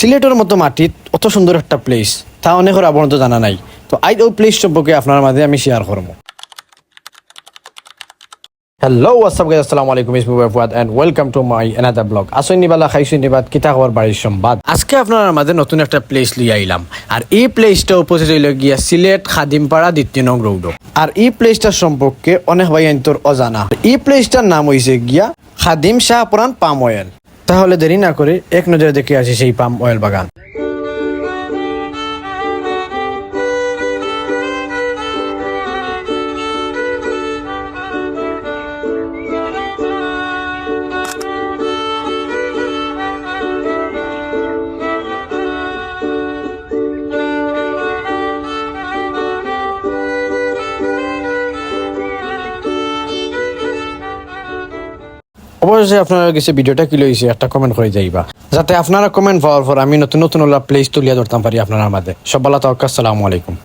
সিলেটের মতো মাটিত অত সুন্দর একটা প্লেস তা অনেকের আবরণ জানা নাই। তো আই ওই প্লেস সম্পর্কে আপনার মাঝে আমি শেয়ার করব। হ্যালো হোয়াটসঅ্যাপ গাইজ আসসালামু আলাইকুম ইসমু Fuad and welcome to my another blog আসই নিবালা খাইছুই নিবাদ, কিতা খবর, বাড়ির সম্বাদ। আজকে আপনার মাঝে নতুন একটা প্লেস লিয়ে আইলাম। আর এই প্লেসটা উপস্থিত হইল গিয়া সিলেট, খাদিমপাড়া দ্বিতীয় নং রোড আর এই প্লেসটার সম্পর্কে অনেক ভাই আইন্তর অজানা। এই প্লেসটার নাম হইছে গিয়া খাদিম শাহপুরান পাম অয়েল। তাহলে দেরি না করে এক নজরে দেখে আসি সেই পাম অয়েল বাগান। অবশ্যই আপনারা গেছে ভিডিওটা কি লইছে একটা কমেন্ট করে যাইবা। যাতে আপনারা কমেন্ট পাওয়ার পর আমি নতুন নতুন প্লেস তুলিয়া ধরতাম পারি আপনারা আমাদের। সব ভালো থাকুক আসসালামু আলাইকুম।